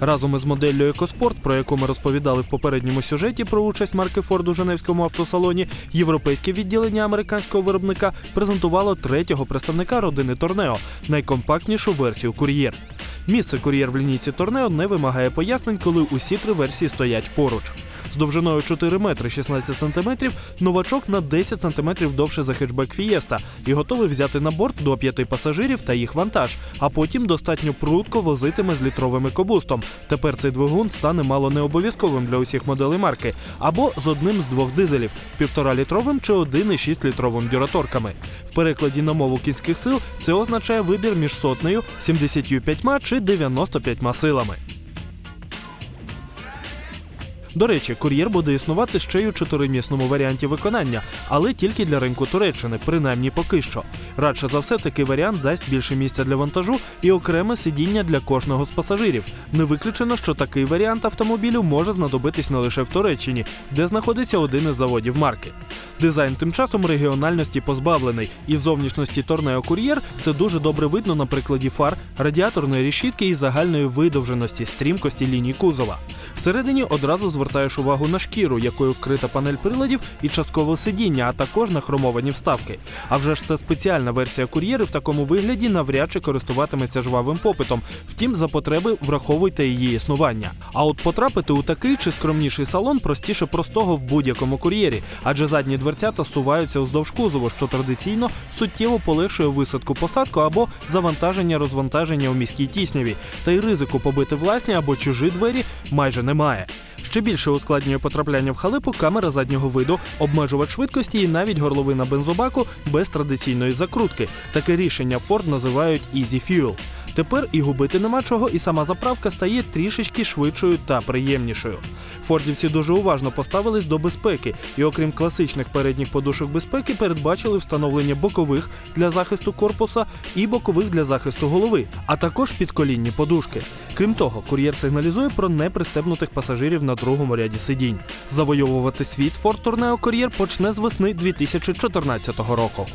Разом із моделлю Екоспорт, про яку ми розповідали в попередньому сюжеті про участь марки Форд у Женевському автосалоні, європейське відділення американського виробника презентувало третього представника родини Торнео найкомпактнішу версію кур'єр. Місце кур'єр в лінійці Торнео не вимагає пояснень, коли усі три версії стоять поруч. З довжиною 4 метри 16 сантиметрів новачок на 10 сантиметрів довше за хетчбек Фієста і готовий взяти на борт до п'яти пасажирів та їх вантаж, а потім достатньо прудко возитиме з літровим екобустом. Тепер цей двигун стане мало не обов'язковим для усіх моделей марки, або з одним з двох дизелів півтора літровим чи 1,6 літровим дюраторками. В перекладі на мову кінських сил це означає вибір між сотнею, 75 чи 95 силами. До речі, кур'єр буде існувати ще й у чотиримісному варіанті виконання, але тільки для ринку Туреччини, принаймні поки що. Радше за все, такий варіант дасть більше місця для вантажу і окреме сидіння для кожного з пасажирів. Не виключено, що такий варіант автомобілю може знадобитись не лише в Туреччині, де знаходиться один із заводів марки. Дизайн тим часом регіональності позбавлений, і в зовнішності Торнео Кур'єр це дуже добре видно на прикладі фар, радіаторної решітки і загальної видовженості, стрімкості ліній кузова. Всередині одразу звертаєш увагу на шкіру, якою вкрита панель приладів і часткове сидіння, а також на хромовані вставки. А вже ж це спеціальна версія кур'єри в такому вигляді навряд чи користуватиметься жвавим попитом. Втім, за потреби враховуйте її існування. А от потрапити у такий чи скромніший салон простіше простого в будь-якому кур'єрі, адже задні дверцята суваються уздовж кузову, що традиційно суттєво полегшує висадку посадку або завантаження розвантаження у міській тісняві. Та й ризику побити власні або чужі двері майже немає. Ще більше ускладнює потрапляння в халипу камера заднього виду, обмежувач швидкості і навіть горловина бензобаку без традиційної закрутки. Таке рішення Ford називають Easy Fuel. Тепер і губити нема чого, і сама заправка стає трішечки швидшою та приємнішою. Фордівці дуже уважно поставились до безпеки, і окрім класичних передніх подушок безпеки, передбачили встановлення бокових для захисту корпуса і бокових для захисту голови, а також підколінні подушки. Крім того, кур'єр сигналізує про непристебнутих пасажирів на другому ряді сидінь. Завойовувати світ Ford Tourneo Courier почне з весни 2014 року.